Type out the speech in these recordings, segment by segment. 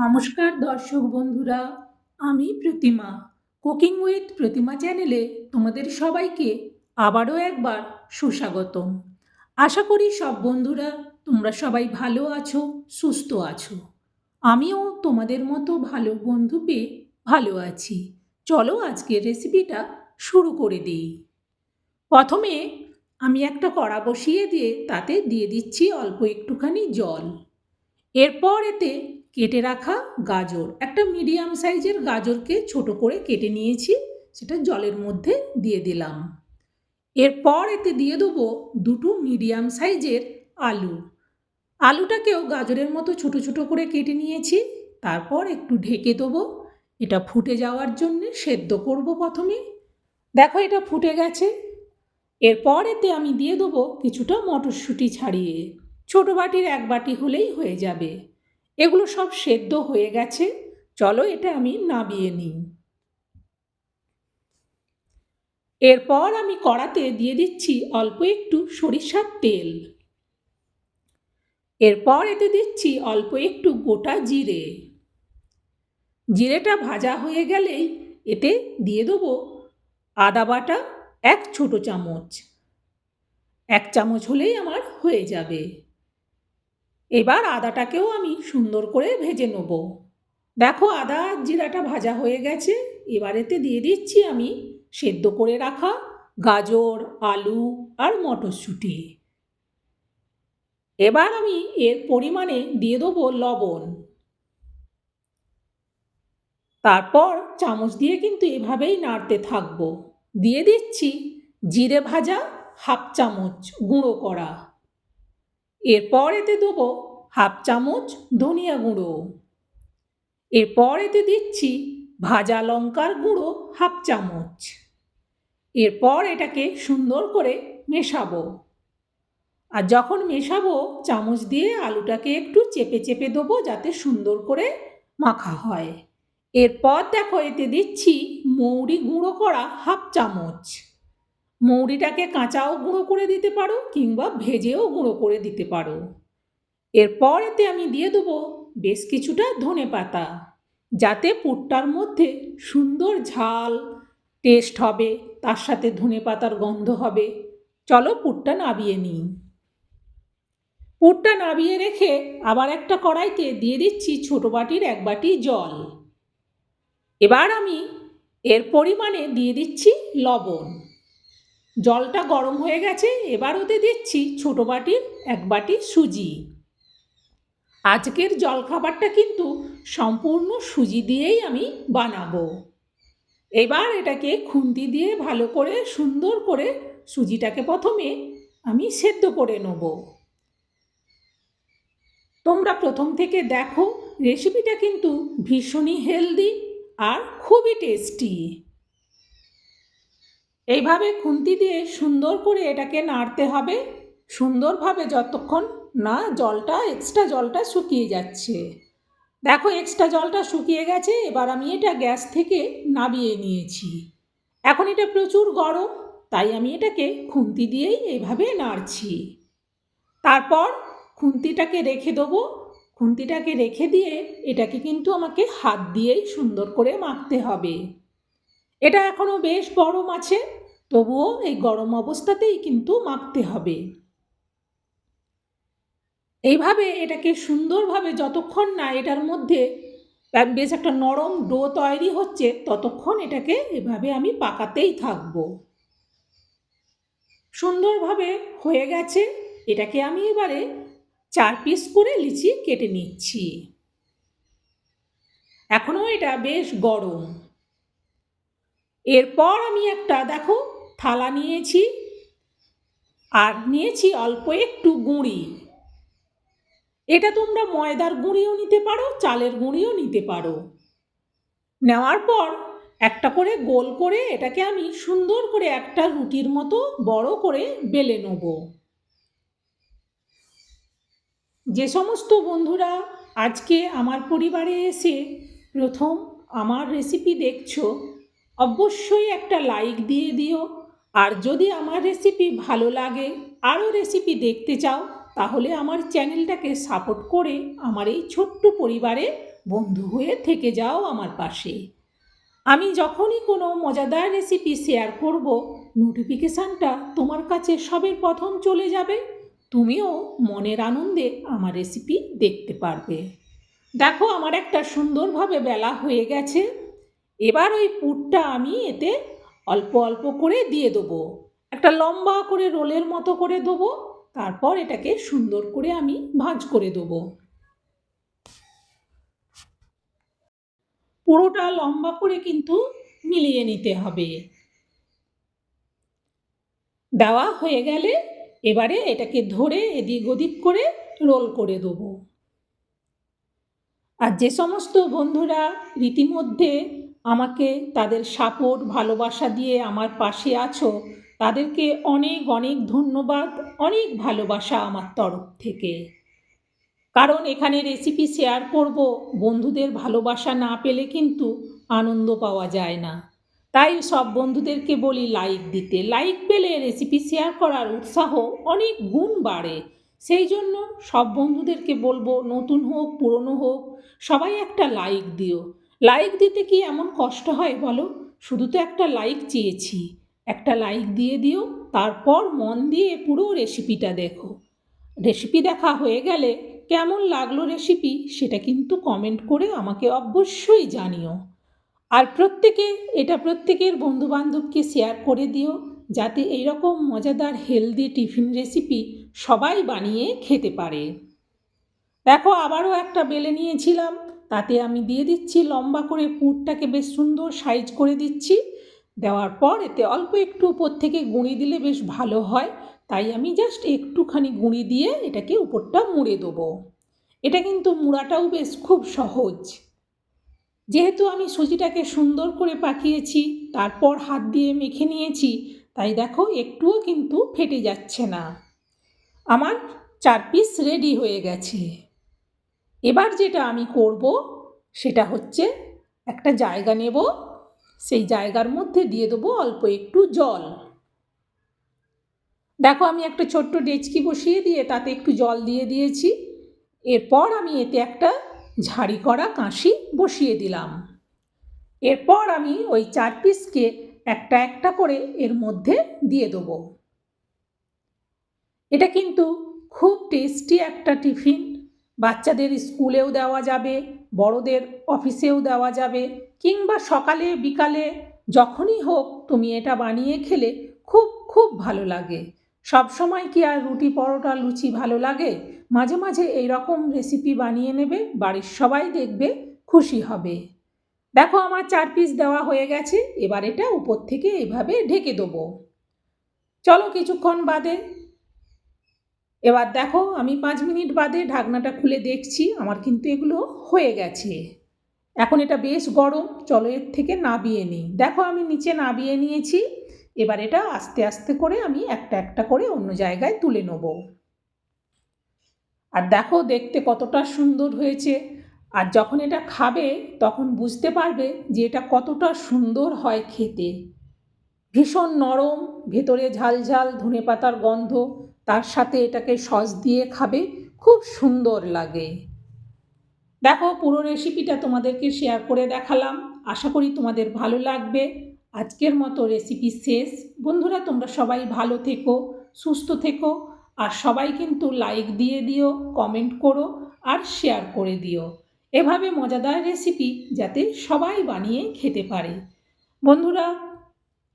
নমস্কার দর্শক বন্ধুরা, আমি প্রতিমা কুকিং উইথ প্রতিমা চ্যানেলে তোমাদের সবাইকে আবারও একবার সুস্বাগতম। আশা করি সব বন্ধুরা তোমরা সবাই ভালো আছো, সুস্থ আছো। আমিও তোমাদের মতো ভালো বন্ধু পেয়ে ভালো আছি। চলো আজকের রেসিপিটা শুরু করে দিই। প্রথমে আমি একটা কড়া বসিয়ে দিয়ে তাতে দিয়ে দিচ্ছি অল্প একটুখানি জল। এরপর এতে কেটে রাখা গাজর। একটা মিডিয়াম সাইজের গাজরকে ছোট করে কেটে নিয়েছি, সেটা জলের মধ্যে দিয়ে দিলাম। এরপর এতে দিয়ে দেবো দুটো মিডিয়াম সাইজের আলু। আলুটাকেও গাজরের মতো ছোট ছোট করে কেটে নিয়েছি, তারপর একটু ঢেকে দেবো। এটা ফুটে যাওয়ার জন্যে সেদ্ধ করব প্রথমে। দেখো এটা ফুটে গেছে। এরপর এতে আমি দিয়ে দেবো কিছুটা মটরশুঁটি ছাড়িয়ে। ছোট বাটির এক বাটি হলেই হয়ে যাবে। এগুলো সব সেদ্ধ হয়ে গেছে। চলো এটা আমি নাবিয়ে নিই। এরপর আমি কড়াতে দিয়ে দিচ্ছি অল্প একটু সরিষার তেল। এরপর এতে দিচ্ছি অল্প একটু গোটা জিরে। জিরেটা ভাজা হয়ে গেলেই এতে দিয়ে দেবো আদা বাটা এক ছোট চামচ। এক চামচ হলেই আমার হয়ে যাবে। এবার আদাটাকেও আমি সুন্দর করে ভেজে নেব। দেখো আদা জিরাটা ভাজা হয়ে গেছে। এবার এতে দিয়ে দিচ্ছি আমি সেদ্ধ করে রাখা গাজর, আলু আর মটরশুঁটি। এবার আমি এর পরিমাণে দিয়ে দেবো লবণ। তারপর চামচ দিয়ে কিন্তু এভাবেই নাড়তে থাকব। দিয়ে দিচ্ছি জিরে ভাজা হাফ চামচ গুঁড়ো করা। এরপর এতে দেবো হাফ চামচ ধনিয়া গুঁড়ো। এরপর এতে দিচ্ছি ভাজা লঙ্কার গুঁড়ো হাফ চামচ। এরপর এটাকে সুন্দর করে মেশাবো। আর যখন মেশাবো, চামচ দিয়ে আলুটাকে একটু চেপে চেপে দেবো যাতে সুন্দর করে মাখা হয়। এরপর দেখো, এতে দিচ্ছি মৌরি গুঁড়ো করা হাফ চামচ। মৌরিটাকে কাঁচাও গুঁড়ো করে দিতে পারো কিংবা ভেজেও গুঁড়ো করে দিতে পারো। এরপর এতে আমি দিয়ে দেবো বেশ কিছুটা ধনে পাতা, যাতে পুরটার মধ্যে সুন্দর ঝাল টেস্ট হবে, তার সাথে ধনে পাতার গন্ধ হবে। চলো পুরটা নাবিয়ে নিই। পুরটা নাবিয়ে রেখে আবার একটা কড়াইতে দিয়ে দিচ্ছি ছোটো বাটির এক বাটি জল। এবার আমি এর পরিমাণে দিয়ে দিচ্ছি লবণ। জলটা গরম হয়ে গেছে, এবার ওতে দিচ্ছি ছোটো বাটির এক বাটি সুজি। আজকের জলখাবারটা কিন্তু সম্পূর্ণ সুজি দিয়েই আমি বানাবো। এবার এটাকে খুন্তি দিয়ে ভালো করে সুন্দর করে সুজিটাকে প্রথমে আমি সেদ্ধ করে নেব। তোমরা প্রথম থেকে দেখো, রেসিপিটা কিন্তু ভীষণই হেলদি আর খুবই টেস্টি। এইভাবে খুন্তি দিয়ে সুন্দর করে এটাকে নাড়তে হবে। সুন্দরভাবে যতক্ষণ না জলটা এক্সট্রা জলটা শুকিয়ে যাচ্ছে। দেখো এক্সট্রা জলটা শুকিয়ে গেছে, এবার আমি এটা গ্যাস থেকে নাবিয়ে নিয়েছি। এখন এটা প্রচুর গরম, তাই আমি এটাকে খুন্তি দিয়েই এইভাবে নাড়ছি। তারপর খুন্তিটাকে রেখে দেবো। খুন্তিটাকে রেখে দিয়ে এটাকে কিন্তু আমাকে হাত দিয়েই সুন্দর করে মাখতে হবে। এটা এখনও বেশ গরম আছে, তবুও এই গরম অবস্থাতেই কিন্তু মাখতে হবে। এইভাবে এটাকে সুন্দরভাবে যতক্ষণ না এটার মধ্যে বেশ একটা নরম ডো তৈরি হচ্ছে, ততক্ষণ এটাকে এভাবে আমি পাকাতেই থাকব। সুন্দরভাবে হয়ে গেছে, এটাকে আমি এবারে চার পিস করে লিচি কেটে নিচ্ছি। এখনও এটা বেশ গরম। এরপর আমি একটা, দেখো, থালা নিয়েছি আর নিয়েছি অল্প একটু গুঁড়ি। এটা তোমরা ময়দার গুঁড়িও নিতে পারো, চালের গুঁড়িও নিতে পারো। নেওয়ার পর একটা করে গোল করে এটাকে আমি সুন্দর করে একটা রুটির মতো বড় করে বেলে নেব। যে সমস্ত বন্ধুরা আজকে আমার পরিবারে এসে প্রথম আমার রেসিপি দেখছ অবশ্যই একটা লাইক দিয়ে দিও। আর যদি আমার রেসিপি ভালো লাগে, আরও রেসিপি দেখতে চাও, তাহলে আমার চ্যানেলটাকে সাপোর্ট করে আমার এই ছোট্ট পরিবারে বন্ধু হয়ে থেকে যাও আমার পাশে। আমি যখনই কোনো মজাদার রেসিপি শেয়ার করব নোটিফিকেশানটা তোমার কাছে সবের প্রথম চলে যাবে। তুমিও মনের আনন্দে আমার রেসিপি দেখতে পারবে। দেখো, আমার একটা সুন্দরভাবে বেলা হয়ে গেছে। এবার ওই পুরটা আমি এতে অল্প অল্প করে দিয়ে দেবো। একটা লম্বা করে রোলের মতো করে দেবো। তারপর এটাকে সুন্দর করে আমি ভাঁজ করে দেবো। পুরোটা লম্বা করে কিন্তু মিলিয়ে নিতে হবে। দেওয়া হয়ে গেলে এবারে এটাকে ধরে এদিক ওদিক করে রোল করে দেবো। আর যে সমস্ত বন্ধুরা রীতিমধ্যে আমাকে তাদের সাপোর্ট, ভালোবাসা দিয়ে আমার পাশে আছো। তাদেরকে অনেক অনেক ধন্যবাদ, অনেক ভালোবাসা আমার তরফ থেকে। কারণ এখানে রেসিপি শেয়ার করব, বন্ধুদের ভালোবাসা না পেলে কিন্তু আনন্দ পাওয়া যায় না। তাই সব বন্ধুদেরকে বলি লাইক দিতে। লাইক পেলে রেসিপি শেয়ার করার উৎসাহ অনেক গুণ বাড়ে। সেই জন্য সব বন্ধুদেরকে বলব, নতুন হোক, পুরনো হোক, সবাই একটা লাইক দিও। লাইক দিতে কি এমন কষ্ট হয় বলো? শুধু তো একটা লাইক চেয়েছি। একটা লাইক দিয়ে দিও, তারপর মন দিয়ে পুরো রেসিপিটা দেখো। রেসিপি দেখা হয়ে গেলে কেমন লাগল রেসিপি সেটা কিন্তু কমেন্ট করে আমাকে অবশ্যই জানিও। আর প্রত্যেকে, এটা প্রত্যেকের বন্ধুবান্ধবকে শেয়ার করে দিও, যাতে এইরকম মজাদার হেলদি টিফিন রেসিপি সবাই বানিয়ে খেতে পারে। দেখো, আবারও একটা বেলে নিয়েছিলাম। তাতে আমি দিয়ে দিচ্ছি লম্বা করে পুরটাকে বেশ সুন্দর সাইজ করে দিচ্ছি। দেওয়ার পর এতে অল্প একটু উপর থেকে গুঁড়ি দিলে বেশ ভালো হয়। তাই আমি জাস্ট একটুখানি গুঁড়ি দিয়ে এটাকে উপরটা মুড়ে দেবো। এটা কিন্তু মুড়াটাও বেশ খুব সহজ। যেহেতু আমি সুজিটাকে সুন্দর করে পাকিয়েছি, তারপর হাত দিয়ে মেখে নিয়েছি, তাই দেখো একটুও কিন্তু ফেটে যাচ্ছে না। আমার চার পিস রেডি হয়ে গেছে। এবার যেটা আমি করব, সেটা হচ্ছে একটা জায়গা নেব। সেই জায়গার মধ্যে দিয়ে দেবো অল্প একটু জল। দেখো আমি একটা ছোট্ট ডেচকি বসিয়ে দিয়ে তাতে একটু জল দিয়ে দিয়েছি। এরপর আমি এতে একটা ঝাড়ি করা কাঁশি বসিয়ে দিলাম। এরপর আমি ওই চার পিসকে একটা একটা করে এর মধ্যে দিয়ে দেবো। এটা কিন্তু খুব টেস্টি একটা টিফিন। বাচ্চাদের স্কুলেও দেওয়া যাবে, বড়দের অফিসেও দেওয়া যাবে, কিংবা সকালে, বিকালে, যখনই হোক তুমি এটা বানিয়ে খেলে খুব খুব ভালো লাগে। সব সময় কি আর রুটি পরোটা লুচি ভালো লাগে? মাঝে মাঝে এই রকম রেসিপি বানিয়ে নেবে, বাড়ির সবাই দেখবে, খুশি হবে। দেখো আমার চার পিস দেওয়া হয়ে গেছে, এবার এটা উপর থেকে এভাবে ঢেকে দেবো। চলো কিছুক্ষণ বাদে এবার দেখো, আমি পাঁচ মিনিট বাদে ঢাকনাটা খুলে দেখছি, আমার কিন্তু এগুলো হয়ে গেছে। এখন এটা বেশ গরম, চলো এর থেকে নাবিয়ে নিই। দেখো, আমি নিচে নাবিয়ে নিয়েছি, এবার এটা আস্তে আস্তে করে আমি একটা একটা করে অন্য জায়গায় তুলে নেব। আর দেখো, দেখতে কতটা সুন্দর হয়েছে। আর যখন এটা খাবে, তখন বুঝতে পারবে যে এটা কতটা সুন্দর হয় খেতে। ভীষণ নরম, ভেতরে ঝাল ঝাল ধনে পাতার গন্ধ তার সাথে এটাকে সস দিয়ে খাবে, খুব সুন্দর লাগে। দেখো, পুরো রেসিপিটা তোমাদেরকে শেয়ার করে দেখালাম। আশা করি তোমাদের ভালো লাগবে। আজকের মতো রেসিপি শেষ। বন্ধুরা, তোমরা সবাই ভালো থেকো, সুস্থ থেকো, আর সবাই কিন্তু লাইক দিয়ে দিও কমেন্ট করো, আর শেয়ার করে দিও। এভাবে মজাদার রেসিপি যাতে সবাই বানিয়ে খেতে পারে। বন্ধুরা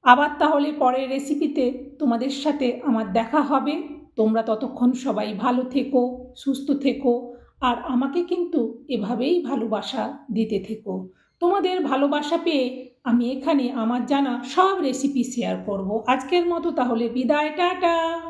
আবার তাহলে পরের রেসিপিতে তোমাদের সাথে আমার দেখা হবে। তোমরা ততক্ষণ সবাই ভালো থেকো, সুস্থ থেকো, আর আমাকে কিন্তু এভাবেই ভালোবাসা দিতে থেকো। তোমাদের ভালোবাসা পেয়ে আমি এখানে আমার জানা সব রেসিপি শেয়ার করব। আজকের মতো তাহলে বিদায়, টাটা!